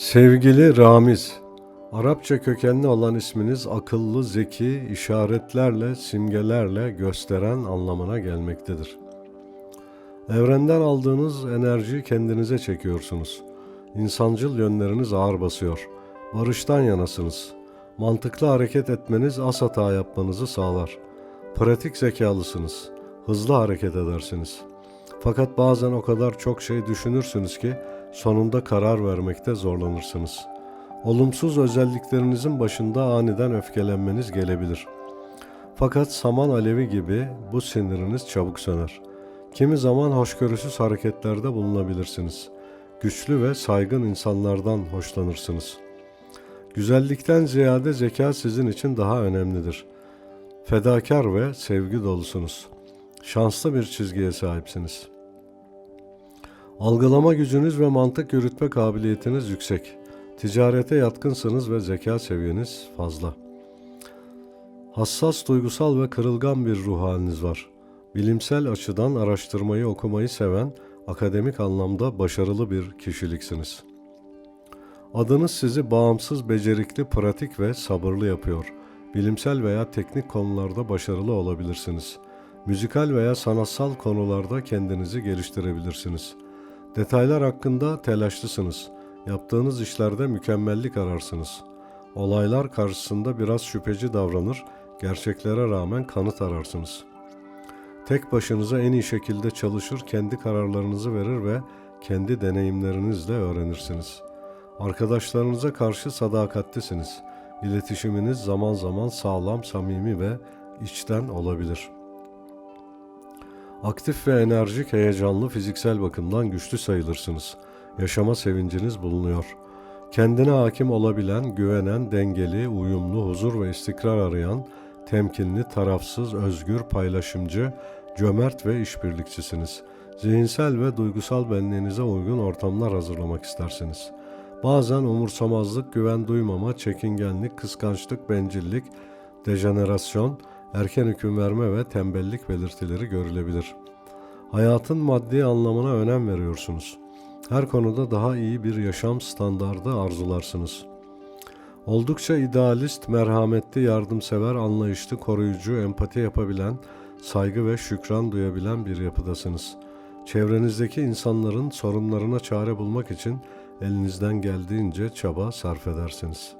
Sevgili Ramiz, Arapça kökenli olan isminiz akıllı, zeki, işaretlerle, simgelerle gösteren anlamına gelmektedir. Evrenden aldığınız enerjiyi kendinize çekiyorsunuz. İnsancıl yönleriniz ağır basıyor. Barıştan yanasınız. Mantıklı hareket etmeniz az hata yapmanızı sağlar. Pratik zekalısınız. Hızlı hareket edersiniz. Fakat bazen o kadar çok şey düşünürsünüz ki sonunda karar vermekte zorlanırsınız. Olumsuz özelliklerinizin başında aniden öfkelenmeniz gelebilir. Fakat saman alevi gibi bu siniriniz çabuk söner. Kimi zaman hoşgörüsüz hareketlerde bulunabilirsiniz. Güçlü ve saygın insanlardan hoşlanırsınız. Güzellikten ziyade zeka sizin için daha önemlidir. Fedakar ve sevgi dolusunuz. Şanslı bir çizgiye sahipsiniz. Algılama gücünüz ve mantık yürütme kabiliyetiniz yüksek. Ticarete yatkınsınız ve zeka seviyeniz fazla. Hassas, duygusal ve kırılgan bir ruh haliniz var. Bilimsel açıdan araştırmayı okumayı seven, akademik anlamda başarılı bir kişiliksiniz. Adınız sizi bağımsız, becerikli, pratik ve sabırlı yapıyor. Bilimsel veya teknik konularda başarılı olabilirsiniz. Müzikal veya sanatsal konularda kendinizi geliştirebilirsiniz. Detaylar hakkında telaşlısınız. Yaptığınız işlerde mükemmellik ararsınız. Olaylar karşısında biraz şüpheci davranır, gerçeklere rağmen kanıt ararsınız. Tek başınıza en iyi şekilde çalışır, kendi kararlarınızı verir ve kendi deneyimlerinizle öğrenirsiniz. Arkadaşlarınıza karşı sadakatlisiniz. İletişiminiz zaman zaman sağlam, samimi ve içten olabilir. Aktif ve enerjik, heyecanlı, fiziksel bakımdan güçlü sayılırsınız. Yaşama sevinciniz bulunuyor. Kendine hakim olabilen, güvenen, dengeli, uyumlu, huzur ve istikrar arayan, temkinli, tarafsız, özgür, paylaşımcı, cömert ve işbirlikçisiniz. Zihinsel ve duygusal benliğinize uygun ortamlar hazırlamak istersiniz. Bazen umursamazlık, güven duymama, çekingenlik, kıskançlık, bencillik, dejenerasyon, erken hüküm verme ve tembellik belirtileri görülebilir. Hayatın maddi anlamına önem veriyorsunuz. Her konuda daha iyi bir yaşam standardı arzularsınız. Oldukça idealist, merhametli, yardımsever, anlayışlı, koruyucu, empati yapabilen, saygı ve şükran duyabilen bir yapıdasınız. Çevrenizdeki insanların sorunlarına çare bulmak için elinizden geldiğince çaba sarf edersiniz.